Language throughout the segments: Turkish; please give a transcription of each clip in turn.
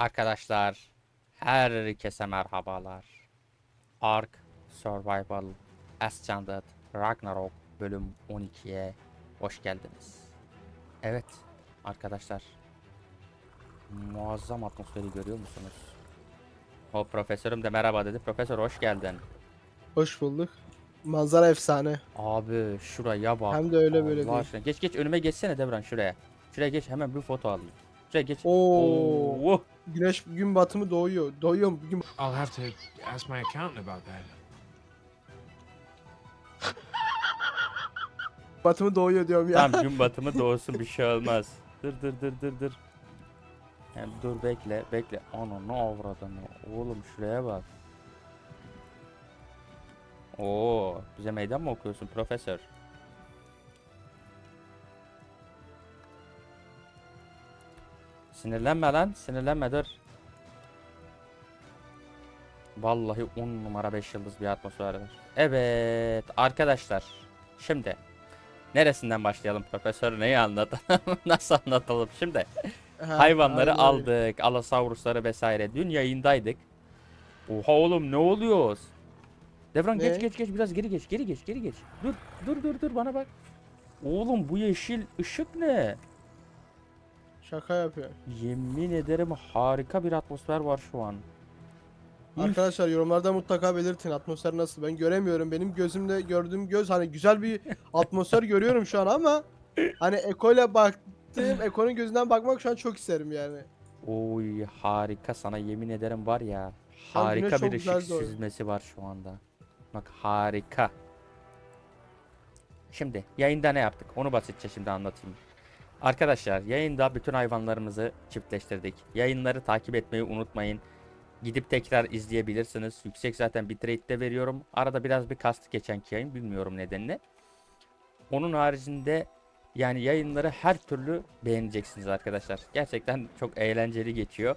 Arkadaşlar herkese merhabalar. Ark Survival Ascended Ragnarok bölüm 12'ye hoş geldiniz. Evet arkadaşlar muazzam atmosferi görüyor musunuz? O profesörüm de merhaba dedi. Profesör hoş geldin. Hoş bulduk. Manzara efsane. Abi şuraya bak. Hem de öyle böyle Allah değil. aşkına. Geç geç önüme geçsene Devran şuraya. Şuraya geç hemen bir foto alayım. Şuraya geç. Oo. Oo. Güneş gün batımı doğuyor. Doğuyor mu? Gün... I'll have to ask my accountant about that. Batımı doğuyor diyorum ya. Tamam gün batımı doğsun bir şey olmaz. Dur dur dur dur dur. Yani dur bekle bekle. Ana ne avradını. Oğlum şuraya bak. Oo, bize meydan mı okuyorsun profesör? Sinirlenme lan, sinirlenme dur. Vallahi 10 numara 5 yıldız bir atmosfer var. Evet arkadaşlar. Şimdi neresinden başlayalım profesör? Neyi anlatalım? Nasıl anlatalım? Şimdi Ha, hayvanları aynen aldık alasaurusları vesaire. Dün yayındaydık. Oha oğlum ne oluyoruz? Devran Ne? geç geç geç biraz geri geç geri geç geri geç. Dur dur dur dur bana bak. Oğlum bu yeşil ışık ne Şaka yapıyor. yemin ederim harika bir atmosfer var şu an. Arkadaşlar yorumlarda mutlaka belirtin atmosfer nasıl. Ben göremiyorum. Benim gözümle gördüğüm göz hani güzel bir atmosfer görüyorum şu an ama hani Eko ile baktım. Eko'nun gözünden bakmak şu an çok isterim yani. Oy harika sana yemin ederim var ya. Güneş Harika çok bir güzel ışık doğuyor. süzmesi var şu anda. Bak harika. Şimdi yayında ne yaptık? Onu basitçe şimdi anlatayım. Arkadaşlar yayında bütün hayvanlarımızı çiftleştirdik. Yayınları takip etmeyi unutmayın. Gidip tekrar izleyebilirsiniz. Yüksek zaten bitrate'de veriyorum. Arada biraz bir kast geçenki yayın bilmiyorum nedenini. Onun haricinde yani yayınları her türlü beğeneceksiniz arkadaşlar. Gerçekten çok eğlenceli geçiyor.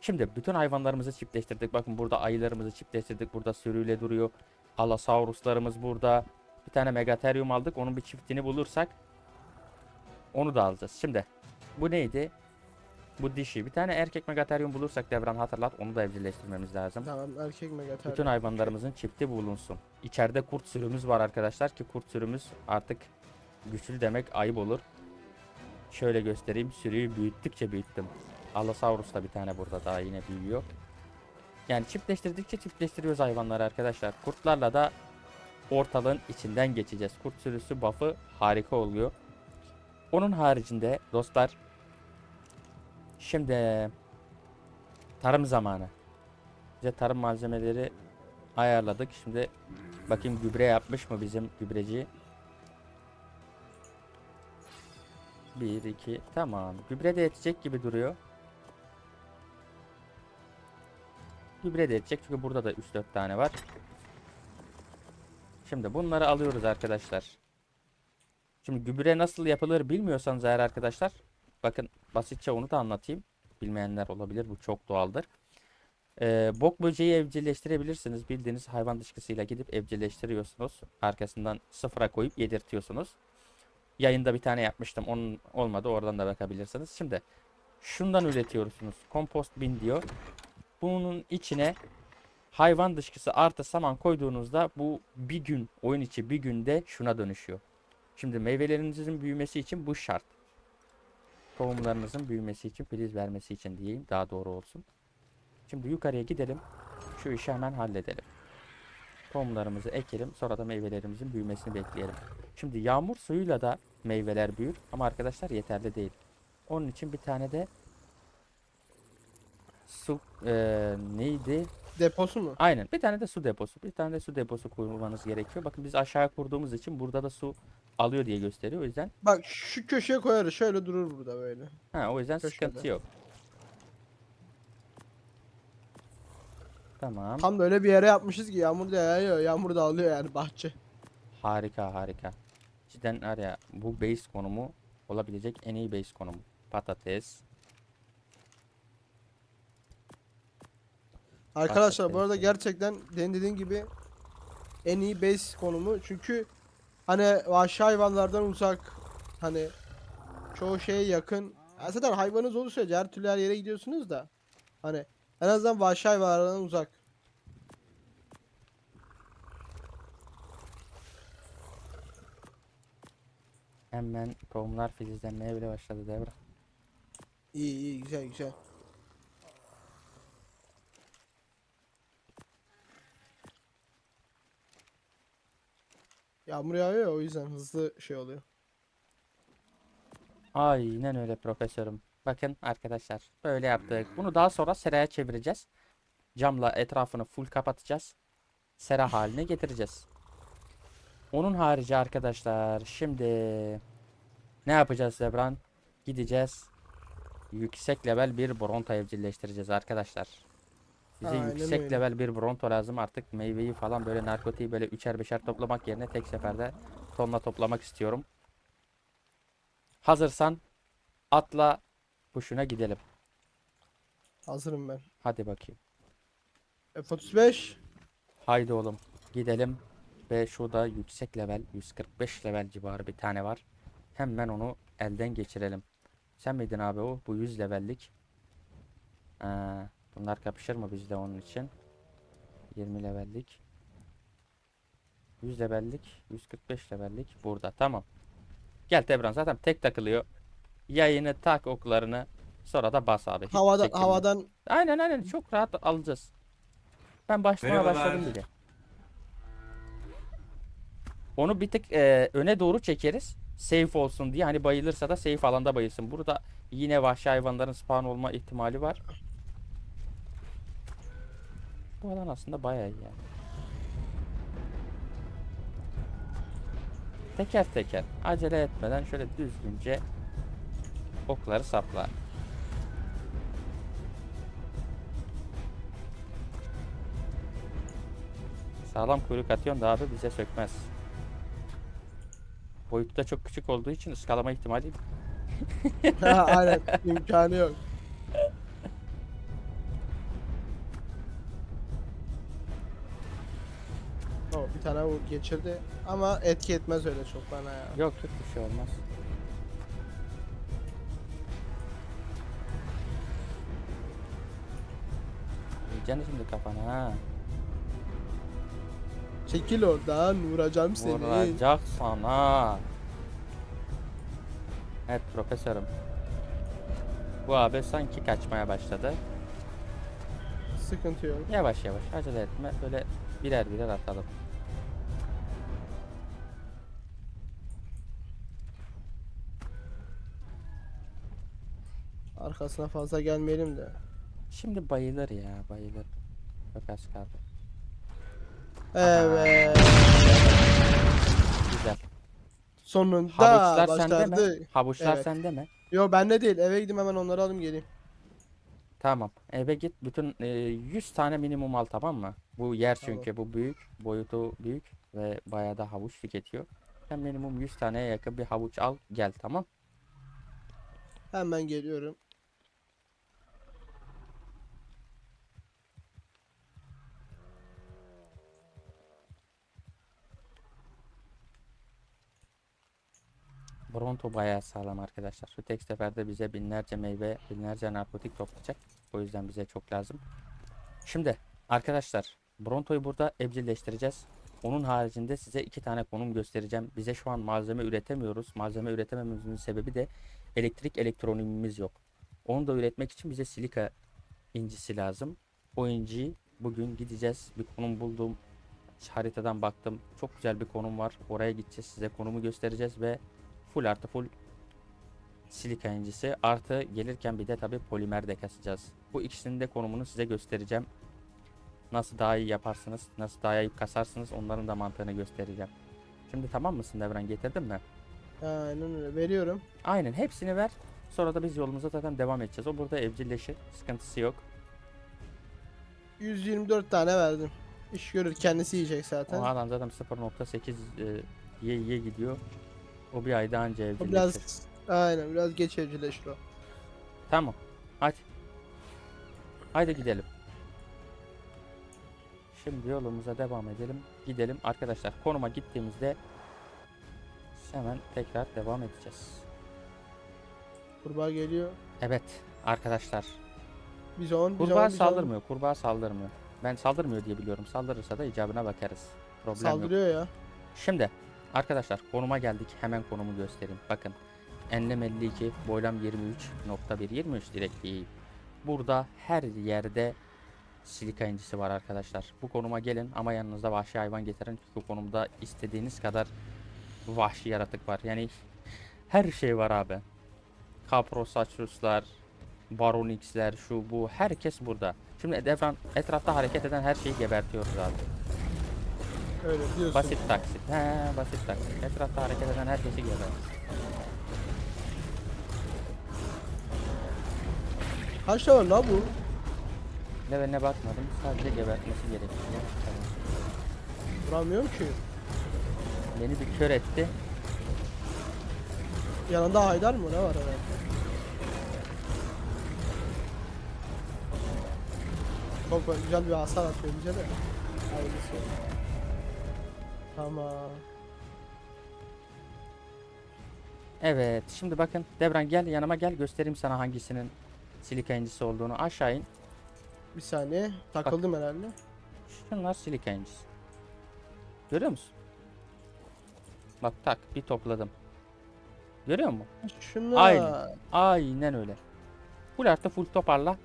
Şimdi bütün hayvanlarımızı çiftleştirdik. Bakın burada ayılarımızı çiftleştirdik. Burada sürüyle duruyor. Allosauruslarımız burada. Bir tane Megatherium aldık. Onun bir çiftini bulursak onu da alacağız. Şimdi bu neydi? Bu dişi. Bir tane erkek Megatherium bulursak Devran hatırlat. Onu da evcilleştirmemiz lazım. Tamam erkek megater. Bütün hayvanlarımızın çifti bulunsun. İçeride kurt sürümüz var arkadaşlar ki kurt sürümüz artık güçlü demek ayıp olur. Şöyle göstereyim. Sürüyü büyüttükçe büyüttüm. Allosaurus da bir tane burada daha yine büyüyor. Yani çiftleştirdikçe çiftleştiriyoruz hayvanları arkadaşlar. Kurtlarla da ortalığın içinden geçeceğiz. Kurt sürüsü buff'ı harika oluyor. Onun haricinde dostlar şimdi tarım zamanı. Bize tarım malzemeleri ayarladık. Şimdi bakayım gübre yapmış mı bizim gübreci? 1 2 tamam. Gübre de yetecek gibi duruyor. Gübre de yetecek çünkü burada da 3-4 tane var. Şimdi bunları alıyoruz arkadaşlar. Şimdi gübre nasıl yapılır bilmiyorsanız eğer arkadaşlar bakın basitçe onu da anlatayım. Bilmeyenler olabilir bu çok doğaldır. Ee, bok böceği evcilleştirebilirsiniz. Bildiğiniz hayvan dışkısıyla gidip evcilleştiriyorsunuz. Arkasından sıfıra koyup yedirtiyorsunuz. Yayında bir tane yapmıştım. Onun olmadı. Oradan da bakabilirsiniz. Şimdi şundan üretiyorsunuz. Kompost bin diyor. Bunun içine hayvan dışkısı artı saman koyduğunuzda bu bir gün oyun içi bir günde şuna dönüşüyor. Şimdi meyvelerinizin büyümesi için bu şart. Tohumlarınızın büyümesi için, filiz vermesi için diyeyim daha doğru olsun. Şimdi yukarıya gidelim. Şu işi hemen halledelim. Tohumlarımızı ekelim. Sonra da meyvelerimizin büyümesini bekleyelim. Şimdi yağmur suyuyla da meyveler büyür. Ama arkadaşlar yeterli değil. Onun için bir tane de su eee, neydi? Deposu mu? Aynen. Bir tane de su deposu. Bir tane de su deposu kurmanız gerekiyor. Bakın biz aşağı kurduğumuz için burada da su alıyor diye gösteriyor. O yüzden Bak şu köşeye koyarız. Şöyle durur burada böyle. ha o yüzden Köşede. sıkıntı yok. Tamam. Tam da öyle bir yere yapmışız ki yağmur da yağıyor. Yağmur da alıyor yani bahçe. Harika harika. Cidden var ya bu base konumu olabilecek en iyi base konumu. Patates. Arkadaşlar bu arada gerçekten dediğin gibi en iyi base konumu. Çünkü hani vahşi hayvanlardan uzak hani çoğu şeye yakın. Ya zaten hayvanınız olursa her türlü her yere gidiyorsunuz da. Hani en azından vahşi hayvanlardan uzak. Hemen tohumlar filizlenmeye bile başladı devre. İyi iyi güzel güzel. Yağmur yağıyor ya o yüzden hızlı şey oluyor. Aynen öyle profesörüm. Bakın arkadaşlar böyle yaptık. Bunu daha sonra seraya çevireceğiz. Camla etrafını full kapatacağız. Sera haline getireceğiz. Onun harici arkadaşlar şimdi ne yapacağız Zebran? Gideceğiz. Yüksek level bir bronto evcilleştireceğiz arkadaşlar. Bize Aynen yüksek öyle. level bir bronto lazım. Artık meyveyi falan böyle narkotiği böyle üçer beşer toplamak yerine tek seferde tonla toplamak istiyorum. Hazırsan atla kuşuna gidelim. Hazırım ben. Hadi bakayım. F35 Haydi oğlum gidelim. Ve şurada yüksek level 145 level civarı bir tane var. Hemen onu elden geçirelim. Sen miydin abi o? Bu 100 levellik. Ee, bunlar kapışır mı bizde onun için? 20 levellik. 100 levellik, 145 levellik burada. Tamam. Gel Tebran zaten tek takılıyor. Yayını tak oklarını sonra da bas abi. Hiç havada çekinme. havadan Aynen aynen çok rahat alacağız. Ben başlamaya Merhabalar. başladım bile. Onu bir tık e, öne doğru çekeriz. Safe olsun diye. Hani bayılırsa da safe alanda bayılsın. Burada yine vahşi hayvanların spawn olma ihtimali var. Bu alan aslında bayağı iyi yani. Teker teker acele etmeden şöyle düzgünce okları sapla. Sağlam kuyruk atıyorsun da abi bize sökmez. Boyutu da çok küçük olduğu için ıskalama ihtimali aynen imkanı yok. Tane vur geçirdi ama etki etmez öyle çok bana ya. yok yok bir şey olmaz. Yiyeceksin şimdi kafana ha. Çekil oradan vuracağım seni. Vuracak sana. Evet profesörüm. Bu abi sanki kaçmaya başladı. Sıkıntı yok. Yavaş yavaş acele etme. Böyle birer birer atalım. Arkasına fazla gelmeyelim de. Şimdi bayılır ya bayılır. Çok az kaldı. Evet. Güzel. Sonunda Havuçlar sende başardı. mi? Havuçlar Evet. sende mi? Yo bende değil. Eve gideyim hemen onları alayım geleyim. Tamam. Eve git. Bütün e, 100 tane minimum al tamam mı? Bu yer Tamam. çünkü bu büyük. Boyutu büyük ve bayağı da havuç tüketiyor. Sen minimum 100 taneye yakın bir havuç al gel tamam. Hemen geliyorum. Bronto bayağı sağlam arkadaşlar. Tek seferde bize binlerce meyve, binlerce narkotik toplayacak. O yüzden bize çok lazım. Şimdi arkadaşlar Bronto'yu burada evcilleştireceğiz. Onun haricinde size iki tane konum göstereceğim. Bize şu an malzeme üretemiyoruz. Malzeme üretemememizin sebebi de elektrik elektronikimiz yok. Onu da üretmek için bize silika incisi lazım. O inciyi bugün gideceğiz. Bir konum buldum. Haritadan baktım. Çok güzel bir konum var. Oraya gideceğiz. Size konumu göstereceğiz ve full artı full silika incisi artı gelirken bir de tabi polimer de kasacağız. Bu ikisinin de konumunu size göstereceğim. Nasıl daha iyi yaparsınız, nasıl daha iyi kasarsınız onların da mantığını göstereceğim. Şimdi tamam mısın Devran getirdin mi? Aynen öyle. Veriyorum. Aynen hepsini ver. Sonra da biz yolumuza zaten devam edeceğiz. O burada evcilleşir. Sıkıntısı yok. 124 tane verdim. İş görür kendisi yiyecek O zaten. adam zaten 0.8 e, ye ye gidiyor. O bir ayda anca evcilleşir. biraz aynen biraz geç evcilleşir o. Tamam. Hadi. Haydi gidelim. Şimdi yolumuza devam edelim. Gidelim. Arkadaşlar konuma gittiğimizde hemen tekrar devam edeceğiz. Kurbağa geliyor. Evet arkadaşlar. Bizon, bizon, Kurbağa bizon. saldırmıyor. Kurbağa saldırmıyor. Ben saldırmıyor diye biliyorum. Saldırırsa da icabına bakarız. Problem yok. Saldırıyor ya. Şimdi arkadaşlar konuma geldik. Hemen konumu göstereyim. Bakın. Enlem 52, boylam 23.1, 23 direkt değil. Burada her yerde silika incisi var arkadaşlar. Bu konuma gelin ama yanınızda vahşi hayvan getirin. Çünkü konumda istediğiniz kadar vahşi yaratık var. Yani her şey var abi. Kaprosauruslar, Baronix'ler, şu bu herkes burada. Şimdi devran etrafta hareket eden her şeyi gebertiyoruz abi. Öyle diyorsun. Basit taksit. He, basit taksit. Etrafta hareket eden herkesi geber. Kaç tane la bu? Leveline bakmadım. Sadece gebertmesi gerekiyor. Vuramıyorum ki. Beni bir kör etti. Yanında Haydar mı ne var herhalde? Çok güzel bir hasar atıyor bize de. Hayırlısı. Tamam. Evet. Şimdi bakın. Devran gel yanıma gel. Göstereyim sana hangisinin silika incisi olduğunu. Aşağı in. Bir saniye. Takıldım herhalde. Şunlar silika incisi. Görüyor musun? Bak tak. Bir topladım. Görüyor musun? Şunlar. Aynen. Aynen öyle. Full artı full toparla.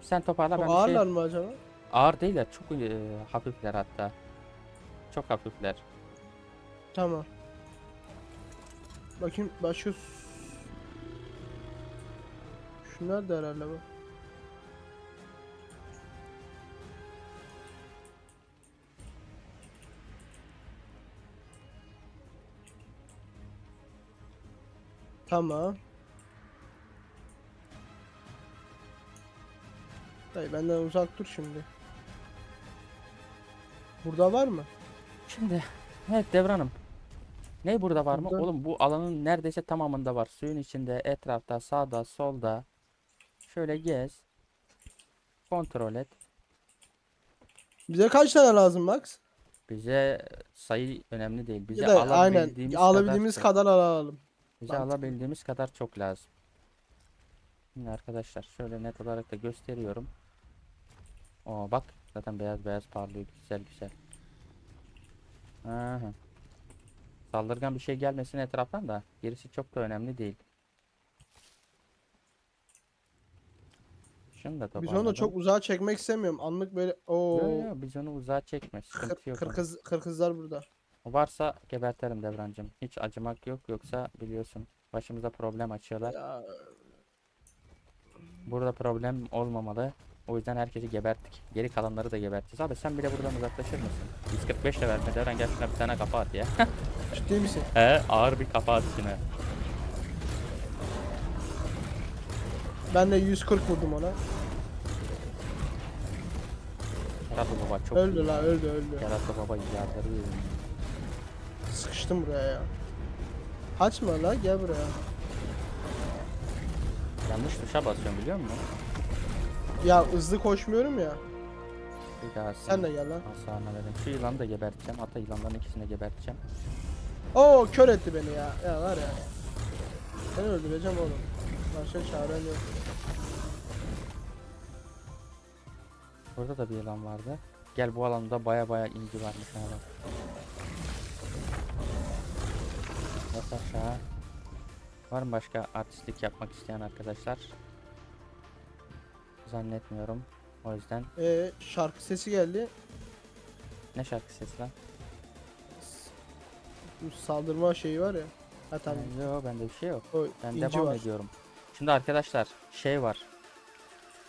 Sen toparla Çok ben şey... ağırlar mı acaba? Ağır değiller. Çok e, hafifler hatta. Çok hafifler. Tamam. Bakayım başka Şunlar da herhalde bu. Tamam. Dayı benden uzak dur şimdi. Burada var mı? Şimdi evet Devran'ım. Ne burada var mı? Burada- Oğlum bu alanın neredeyse tamamında var. Suyun içinde, etrafta, sağda, solda. Şöyle gez. Kontrol et. Bize kaç tane lazım Max? Bize sayı önemli değil. Bize Ya da aynen alabildiğimiz alabildiğimiz kadar, kadar alalım. bize mantıklı. alabildiğimiz kadar çok lazım. Şimdi arkadaşlar şöyle net olarak da gösteriyorum. Oo bak zaten beyaz beyaz parlıyor güzel güzel. Aha. Saldırgan bir şey gelmesin etraftan da gerisi çok da önemli değil. Şunu da Biz onu toparladım. çok uzağa çekmek istemiyorum. Anlık böyle o Yo, yo, biz onu uzağa çekme sıkıntı yok. onun. kırkız kırkızlar burada. Varsa geberterim Devrancım. Hiç acımak yok yoksa biliyorsun başımıza problem açıyorlar. Ya, Burada problem olmamalı. O yüzden herkesi geberttik. Geri kalanları da geberteceğiz. Abi sen bile buradan uzaklaşır mısın? 145 de verme Devran gel şuna bir tane kafa at ya. ciddi misin? He ağır bir kafa at şuna. Ben de 140 vurdum ona. Yarası baba çok öldü la öldü öldü. Yarası baba yardırıyor. Sıkıştım buraya ya. Açma la gel buraya. Yanlış tuşa basıyorum biliyor musun? Ya hızlı koşmuyorum ya. Bir daha Sen de gel lan. Hasarına verin. Şu yılanı da geberteceğim. Hatta yılanların ikisini de geberteceğim. Oo kör etti beni ya. Ya var ya. Seni öldüreceğim oğlum. Başka çaren yok. Burada da bir yılan vardı. Gel bu alanda baya baya inci varmış ha bak. Yat aşağı. Var mı başka artistlik yapmak isteyen arkadaşlar? Zannetmiyorum. O yüzden Ee, şarkı sesi geldi. ne şarkı sesi lan? Bu saldırma şeyi var ya. Ha tamam. Ee, Yo bende bir şey yok. O Ben devam var. ediyorum. Şimdi arkadaşlar şey var.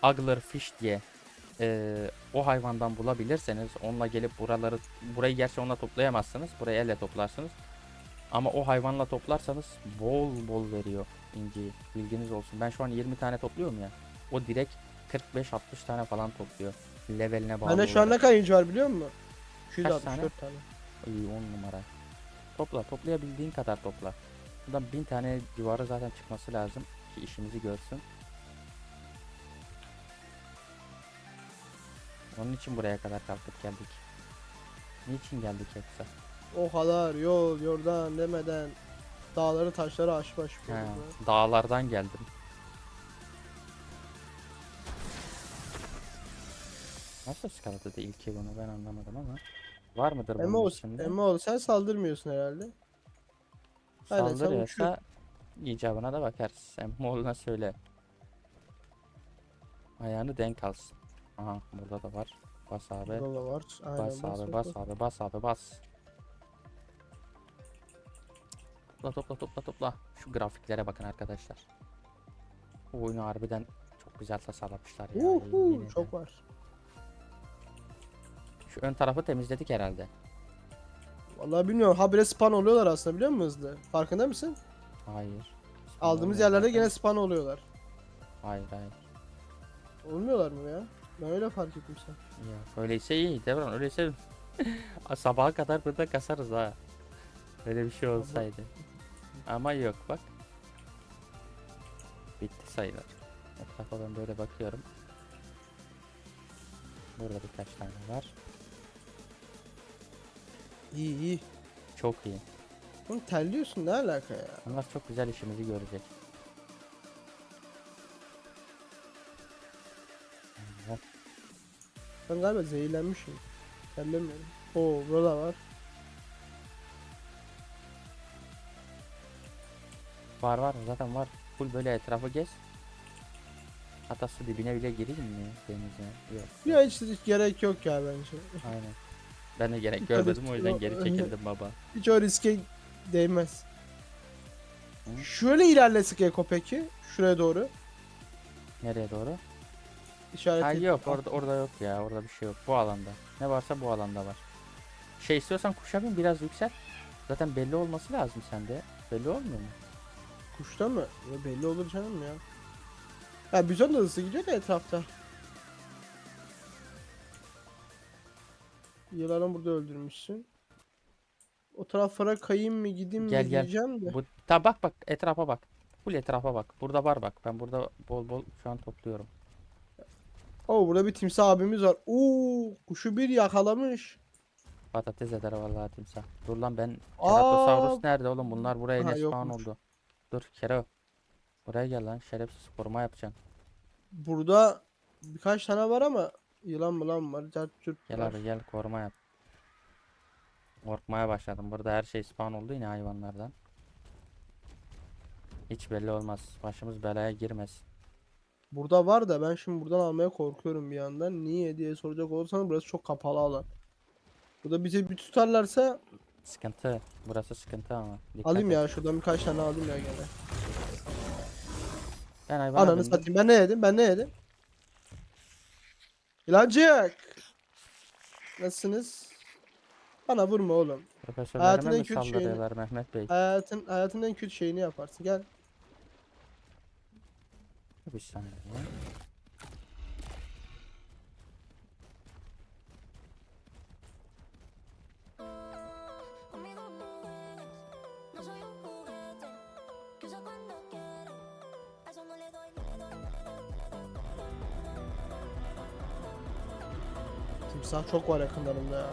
Angler fish diye. Ee, o hayvandan bulabilirseniz onunla gelip buraları burayı gerçi onunla toplayamazsınız. Burayı elle toplarsınız. Ama o hayvanla toplarsanız bol bol veriyor inciyi. Bilginiz olsun. Ben şu an 20 tane topluyorum ya. O direkt 45-60 tane falan topluyor. Leveline bağlı. Bende şu an ne olarak. kadar inci var biliyor musun? Kaç 264 tane. İyi 10 numara. Topla toplayabildiğin kadar topla. Buradan 1000 tane civarı zaten çıkması lazım ki işimizi görsün. Onun için buraya kadar kalkıp geldik. Niçin geldik yoksa? O kadar yol yordan demeden dağları taşları aşıp He, dağlardan geldim. Nasıl ıskaladı ilki bunu ben anlamadım ama. Var mıdır bunun Emo, içinde? Emo sen saldırmıyorsun herhalde. Aynen, sen Saldırıyorsa icabına da bakarız. Sen Moğol'una söyle. Ayağını denk alsın. Aha burada da var. Bas abi. Burada da var. Aynen, Bas abi bas, bas bas. abi bas abi bas. Topla topla topla topla. Şu grafiklere bakın arkadaşlar. Bu oyunu harbiden çok güzel tasarlamışlar ya. Uhu, çok var. Şu ön tarafı temizledik herhalde. Vallahi bilmiyorum. Habire spawn oluyorlar aslında biliyor musun hızlı? Farkında mısın? Hayır. Aldığımız Olmuyor yerlerde gene spawn oluyorlar. Hayır hayır. Olmuyorlar mı ya? Ben öyle fark ettim sen. Ya öyleyse iyi Devran öyleyse sabaha kadar burada kasarız ha. Böyle bir şey olsaydı. Ama yok bak. Bitti sayılır. Etrafa ben böyle bakıyorum. Burada birkaç tane var. İyi iyi. Çok iyi. Oğlum terliyorsun ne alaka ya? Bunlar çok güzel işimizi görecek. Evet, Ben galiba zehirlenmişim. Terlemiyorum. Oo burada var. Var var zaten var. Full böyle etrafı gez. Hatta su dibine bile gireyim mi denize? Yok. Ya hiç, hiç gerek yok ya bence. Aynen. Ben de gerek görmedim o yüzden geri çekildim baba. Hiç o riske değmez. Şöyle ilerlesek Eko peki. Şuraya doğru. Nereye doğru? İşaret Ha yok orada orada yok ya orada bir şey yok bu alanda. Ne varsa bu alanda var. Şey istiyorsan kuşa bin biraz yüksel. Zaten belli olması lazım sende. Belli olmuyor mu? Kuşta mı? Ya belli olur canım ya. Ya bizon da hızlı gidiyor da etrafta. Yılanı burada öldürmüşsün. O taraflara kayayım mı gideyim mi Gel, gel. diyeceğim de. Bu ta bak bak etrafa bak. Full etrafa bak. Burada var bak. Ben burada bol bol şu an topluyorum. Oo burada bir timsah abimiz var. Oo kuşu bir yakalamış. Patates eder vallahi timsah. Dur lan ben! Ceratosaurus nerede oğlum? Bunlar buraya Ha, ne spawn oldu? Dur Kero. Buraya gel lan şerefsiz koruma yapacaksın. Burada birkaç tane var ama yılan mı lan var. Cart curt Gel var. abi gel koruma yap. Korkmaya başladım. Burada her şey spawn oldu yine hayvanlardan. Hiç belli olmaz. Başımız belaya girmez. Burada var da ben şimdi buradan almaya korkuyorum bir yandan. Niye diye soracak olursanız burası çok kapalı alan. Burada bizi bir tutarlarsa Sıkıntı. Burası sıkıntı ama. Dikkat alayım et. ya şuradan birkaç tane alayım ya gene. Ben hayvana Ananı satayım ben ne yedim ben ne yedim? İlancık. Nasılsınız? Bana vurma oğlum. Profesörlerime Hayatın en mi kötü şeyini- saldırıyorlar Mehmet Bey? Hayatın hayatın en kötü şeyini yaparsın. Gel. Bir saniye. Safari. Todo pendiente de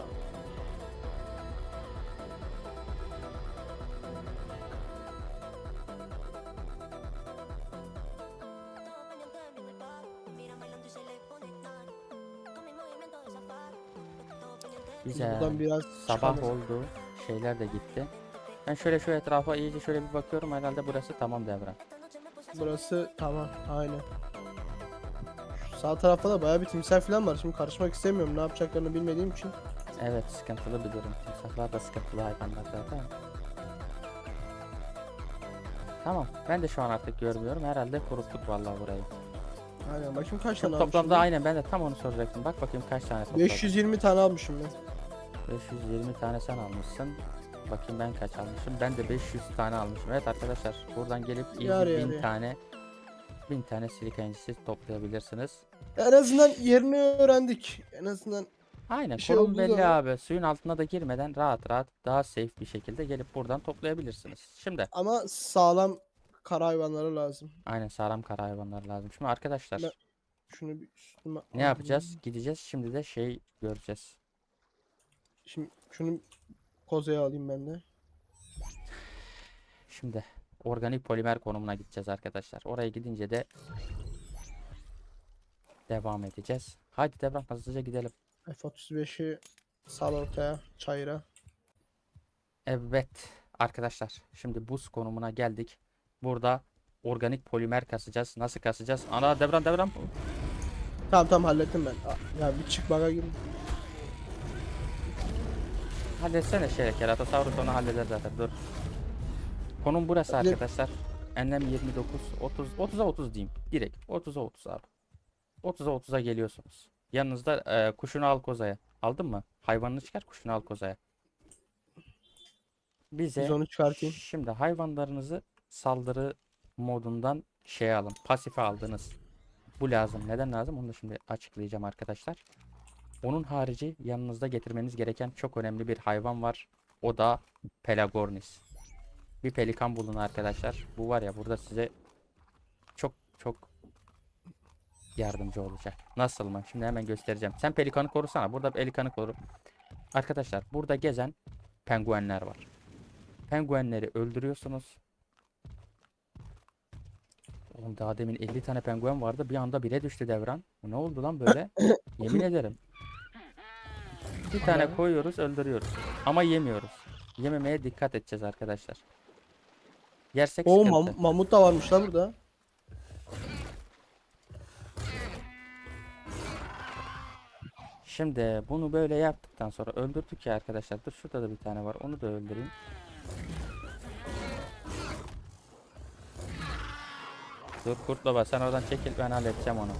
Güzel. Buradan biraz Sabah çıkalım. oldu. Şeyler de gitti. Ben şöyle şu etrafa iyice şöyle bir bakıyorum. Herhalde burası tamam devran. Burası tamam aynen. Sağ tarafta da bayağı bir timsah falan var. Şimdi karışmak istemiyorum. Ne yapacaklarını bilmediğim için. Evet sıkıntılı bir durum. Timsahlar da sıkıntılı hayvanlar zaten. Tamam. Ben de şu an artık görmüyorum. Herhalde kuruttuk vallahi burayı. Aynen bakayım kaç tane almışım. toplamda ben? aynen ben de tam onu soracaktım. Bak bakayım kaç tane topladım. 520 tane almışım ben. 520 tane sen almışsın. Bakayım ben kaç almışım. Ben de 500 tane almışım. Evet arkadaşlar buradan gelip iyi Yarı 1000 yarıya. tane 1000 tane silika incisi toplayabilirsiniz. En azından yerini öğrendik. En azından Aynen şey konum olduğu belli zaman- abi. Suyun altına da girmeden rahat rahat daha safe bir şekilde gelip buradan toplayabilirsiniz. Şimdi ama sağlam kara hayvanları lazım. aynen sağlam kara hayvanlar lazım. Şimdi arkadaşlar Ben- Şunu bir üstüme ne alayım. yapacağız? Gideceğiz. Şimdi de şey göreceğiz. Şimdi şunu kozaya alayım ben de. Şimdi organik polimer konumuna gideceğiz arkadaşlar. Oraya gidince de devam edeceğiz. Haydi Devran hızlıca gidelim. F35'i sal ortaya. Çayıra. Evet arkadaşlar şimdi buz konumuna geldik. Burada organik polimer kasacağız. Nasıl kasacağız? Ana Devran Devran. Tamam tamam hallettim ben. Ya bir çık baga girdim. Halletsene şey Keratosaurus onu halleder zaten dur. Konum burası Hallet- arkadaşlar. Enlem 29 30 30'a 30 diyeyim. Direkt 30'a 30 abi. 30'a 30'a geliyorsunuz. Yanınızda e, kuşunu al kozaya. Aldın mı? Hayvanını çıkar kuşunu al kozaya. Bize Biz onu çıkartayım. şimdi hayvanlarınızı saldırı modundan şey alın. Pasife aldınız. Bu lazım. Neden lazım? Onu da şimdi açıklayacağım arkadaşlar. Onun harici yanınızda getirmeniz gereken çok önemli bir hayvan var. O da Pelagornis. Bir pelikan bulun arkadaşlar. Bu var ya burada size çok çok yardımcı olacak. Nasıl mı? Şimdi hemen göstereceğim. Sen pelikanı korusana. Burada pelikanı koru. Arkadaşlar burada gezen penguenler var. Penguenleri öldürüyorsunuz. Oğlum daha demin 50 tane penguen vardı. Bir anda bire düştü devran. Bu ne oldu lan böyle? Yemin ederim. Bir tane koyuyoruz, öldürüyoruz. Ama yemiyoruz. Yememeye dikkat edeceğiz arkadaşlar. Yersek Oo sıkıntı. mam- mamut da varmış la burada. Şimdi bunu böyle yaptıktan sonra öldürdük ya arkadaşlar. Dur şurada da bir tane var. Onu da öldüreyim. Dur kurt baba sen oradan çekil ben halledeceğim onu.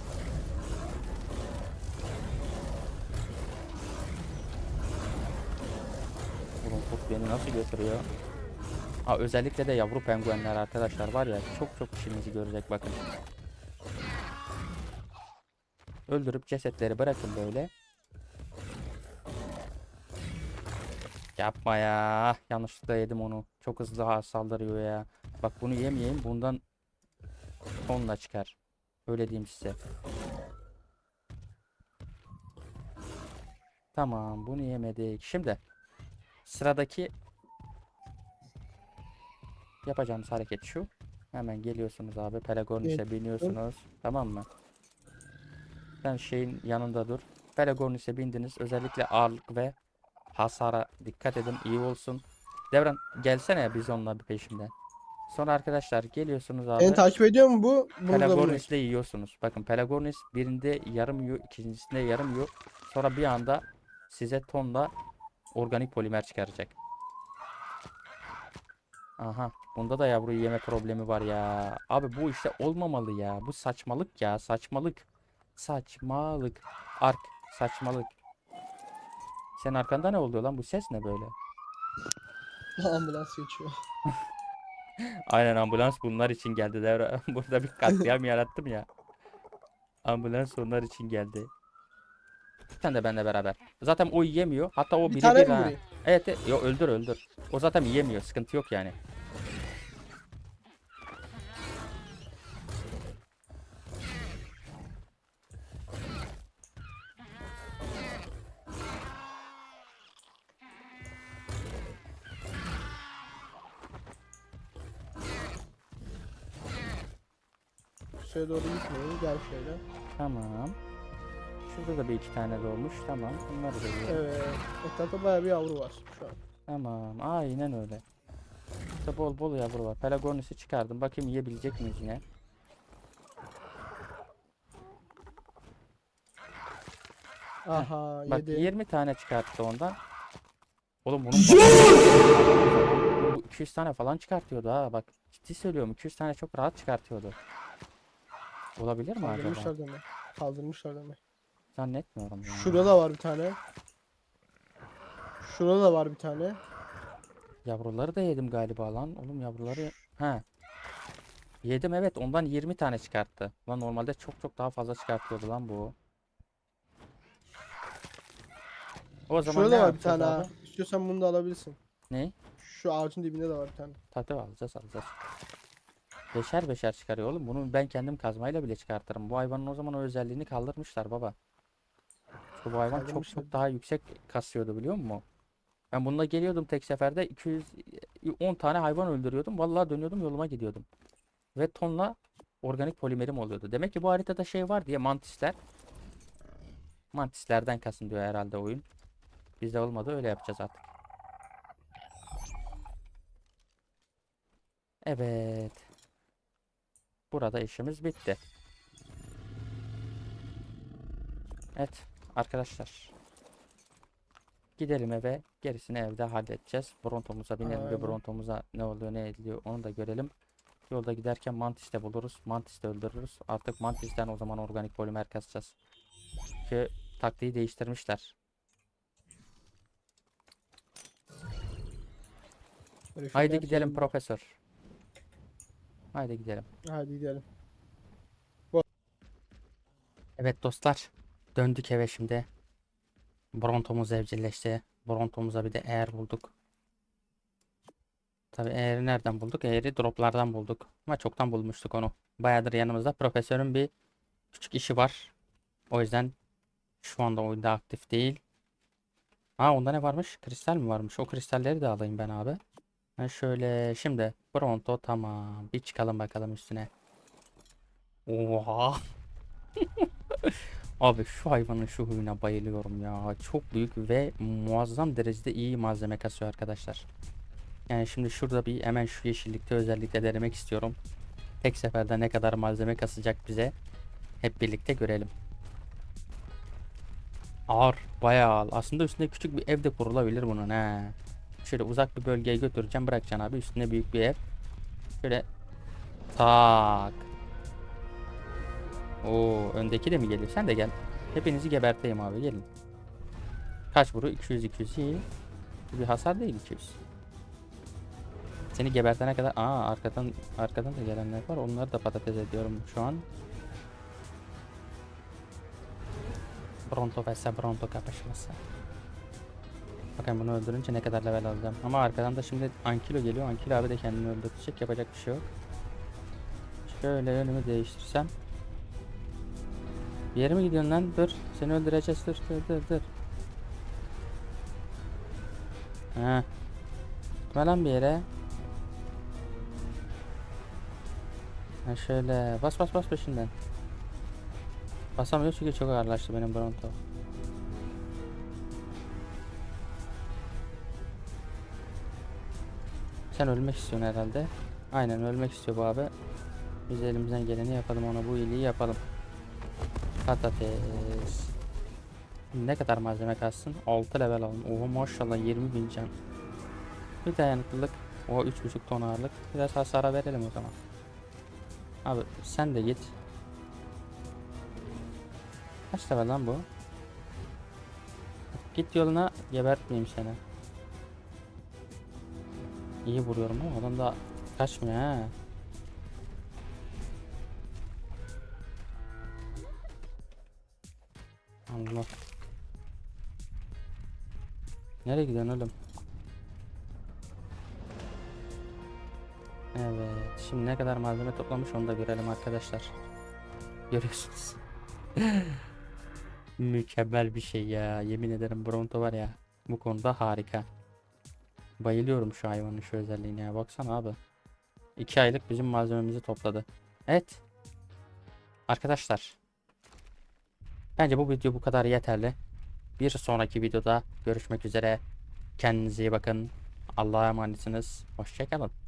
Oğlum kurt beni nasıl götürüyor? Ha özellikle de yavru penguenler arkadaşlar var ya çok çok işinizi görecek bakın. Öldürüp cesetleri bırakın böyle. Yapma ya. Yanlışlıkla yedim onu. Çok hızlı saldırıyor ya. Bak bunu yemeyeyim. Bundan tonla çıkar. Öyle diyeyim size. Tamam bunu yemedik. Şimdi sıradaki yapacağımız hareket şu. Hemen geliyorsunuz abi. Pelagornis'e biniyorsunuz. Tamam mı? Sen şeyin yanında dur. Pelagornis'e bindiniz. Özellikle ağırlık ve hasara dikkat edin. iyi olsun. Devran gelsene biz onunla bir peşimden. Sonra arkadaşlar geliyorsunuz abi. Beni takip ediyor mu bu? Bunu da bunu. Pelagornis'le yiyorsunuz. Bakın Pelagornis birinde yarım yiyor, ikincisinde yarım yiyor. Sonra bir anda size tonla organik polimer çıkaracak. Aha, bunda da yavru yeme problemi var ya. Abi bu işte olmamalı ya. Bu saçmalık ya, saçmalık. Saçmalık. Ark, saçmalık. Senin arkanda ne oluyor lan? Bu ses ne böyle? Ambulans geçiyor. Aynen ambulans bunlar için geldi. Devre. Burada bir katliam yarattım ya. Ambulans onlar için geldi. Sen de benimle beraber. Zaten o yiyemiyor. Hatta o Bir biri tane bir mi ha. Evet, evet. Yo öldür öldür. O zaten yiyemiyor. Sıkıntı yok yani. Şuraya doğru gitmeyin. Gel şöyle. Tamam. Şurada da bir iki tane doğmuş. Tamam. Bunları da yiyelim. Evet. Etrafta bayağı bir yavru var şu an. Tamam. Aynen öyle. İşte bol bol yavru var. Pelagornis'i çıkardım. Bakayım yiyebilecek miyiz yine? Aha Bak yedi. 20 tane çıkarttı ondan. Oğlum bunun bak- bu 200 tane falan çıkartıyordu ha bak ciddi söylüyorum 200 tane çok rahat çıkartıyordu. Olabilir mi acaba? Kaldırmışlar demek. Kaldırmışlar demek. Zannetmiyorum ya. Şurada da var bir tane. Şurada da var bir tane. Yavruları da yedim galiba lan. Oğlum yavruları ha. Yedim evet ondan 20 tane çıkarttı. Lan normalde çok çok daha fazla çıkartıyordu lan bu. O zaman Şurada ne var bir tane yapacağız ha. abi? İstiyorsan bunu da alabilirsin. Ne? Şu ağacın dibinde de var bir tane. Tabii alacağız alacağız. Beşer beşer çıkarıyor oğlum. Bunu ben kendim kazmayla bile çıkartırım. Bu hayvanın o zaman o özelliğini kaldırmışlar baba. Çünkü bu hayvan çok çok daha yüksek kasıyordu biliyor musun? Ben bununla geliyordum tek seferde 210 tane hayvan öldürüyordum. Vallahi dönüyordum yoluma gidiyordum. Ve tonla organik polimerim oluyordu. Demek ki bu haritada şey var diye mantisler Mantislerden kasın diyor herhalde oyun. Bizde olmadı öyle yapacağız artık. Evet. Burada işimiz bitti. Evet arkadaşlar. Gidelim eve. Gerisini evde halledeceğiz. Brontomuza binelim. Bir Aynen. brontomuza ne oluyor ne ediliyor onu da görelim. Yolda giderken mantis de buluruz. Mantis de öldürürüz. Artık mantisten o zaman organik polimer kasacağız. Çünkü taktiği değiştirmişler. Haydi gidelim profesör. Haydi gidelim. Haydi gidelim. Evet dostlar. Döndük eve şimdi. Brontomuz evcilleşti. Brontomuza bir de eğer bulduk. Tabi eğeri nereden bulduk? Eğeri droplardan bulduk. Ama çoktan bulmuştuk onu. Bayağıdır yanımızda. Profesörün bir küçük işi var. O yüzden şu anda oyunda aktif değil. Ha onda ne varmış? Kristal mi varmış? O kristalleri de alayım ben abi. Şöyle şimdi Bronto tamam. Bir çıkalım bakalım üstüne. Oha. Abi şu hayvanın şu huyuna bayılıyorum ya. Çok büyük ve muazzam derecede iyi malzeme kasıyor arkadaşlar. Yani şimdi şurada bir hemen şu yeşillikte özellikle denemek istiyorum. Tek seferde ne kadar malzeme kasacak bize hep birlikte görelim. Ağır, bayağı ağır. Aslında üstünde küçük bir ev de kurulabilir bunun he. Şöyle uzak bir bölgeye götüreceğim bırakacaksın abi. Üstünde büyük bir ev. Şöyle tak. Oo, öndeki de mi geliyor? Sen de gel. Hepinizi geberteyim abi gelin. Kaç vuru? 200 200 iyi. Bir hasar değil 200. Seni gebertene kadar aa arkadan arkadan da gelenler var. Onları da patates ediyorum şu an. Bronto vs Bronto kapışması. Bakın bunu öldürünce ne kadar level alacağım. Ama arkadan da şimdi Ankilo geliyor. Ankilo abi de kendini öldürecek. Yapacak bir şey yok. Şöyle yönümü değiştirsem. Bir yere mi gidiyorsun lan? Dur. Seni öldüreceğiz. Dur dur dur dur. Ha. Gitme lan bir yere. Ha şöyle bas bas bas peşinden. Basamıyor çünkü çok ağırlaştı benim Bronto. Sen ölmek istiyorsun herhalde. Aynen ölmek istiyor bu abi. Biz de elimizden geleni yapalım ona bu iyiliği yapalım. Patates. Ne kadar malzeme kalsın? 6 level alın. Oha maşallah 20 bin can. Bir dayanıklılık. O 3.5 ton ağırlık. Biraz hasara verelim o zaman. Abi sen de git. Kaç level lan bu? Git yoluna gebertmeyeyim seni. İyi vuruyorum ama adam da kaçmıyor ha. Allah. Nereye gidiyorsun oğlum? Evet. Şimdi ne kadar malzeme toplamış onu da görelim arkadaşlar. Görüyorsunuz. Mükemmel bir şey ya. Yemin ederim Bronto var ya. Bu konuda harika. Bayılıyorum şu hayvanın şu özelliğine ya. Baksana abi. 2 aylık bizim malzememizi topladı. Evet. Arkadaşlar. Bence bu video bu kadar yeterli. Bir sonraki videoda görüşmek üzere. Kendinize iyi bakın. Allah'a emanetsiniz. Hoşçakalın.